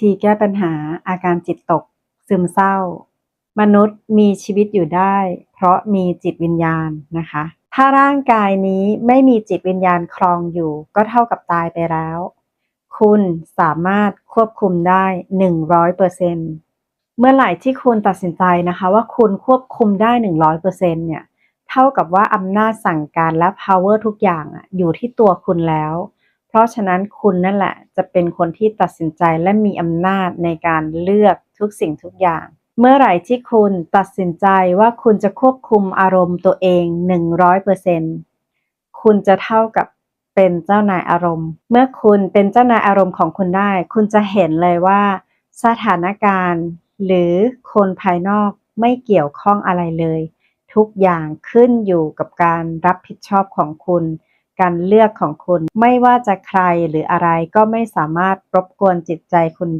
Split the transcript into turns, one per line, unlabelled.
ธีแก้ปัญหาอาการจิตตก ซึมเศร้า มนุษย์มีชีวิตอยู่ได้ เพราะมีจิตวิญญาณนะคะ ถ้าร่างกายนี้ไม่มีจิตวิญญาณครองอยู่ ก็เท่ากับตายไปแล้ว คุณสามารถควบคุมได้ 100%เเมื่อไหร่ที่คุณตัดสินใจนะคะว่าคุณควบคุมได้ 100%เนี่ย เท่ากับว่าอำนาจสั่งการและ power ทุกอย่างอยู่ที่ตัวคุณแล้ว ราะฉะนั้นคุณนั่นแหละจะเป็นคนที่ตัดสินใจและมีอำนาจในการเลือกทุกสิ่งทุกอย่าง เมื่อไหร่ที่คุณตัดสินใจว่าคุณจะควบคุมอารมณ์ตัวเอง 100%คุณจะเท่ากับเป็นเจ้านายอารมณ์ เมื่อคุณเป็นเจ้านายอารมณ์ของคุณได้ คุณจะเห็นเลยว่า สถานการณ์ หรือคนภายนอกไม่เกี่ยวข้องอะไรเลย ทุกอย่างขึ้นอยู่กับการรับผิดชอบของคุณ การเลือกของคุณ ไม่ว่าจะใครหรืออะไรก็ไม่สามารถรบกวนจิตใจคุณ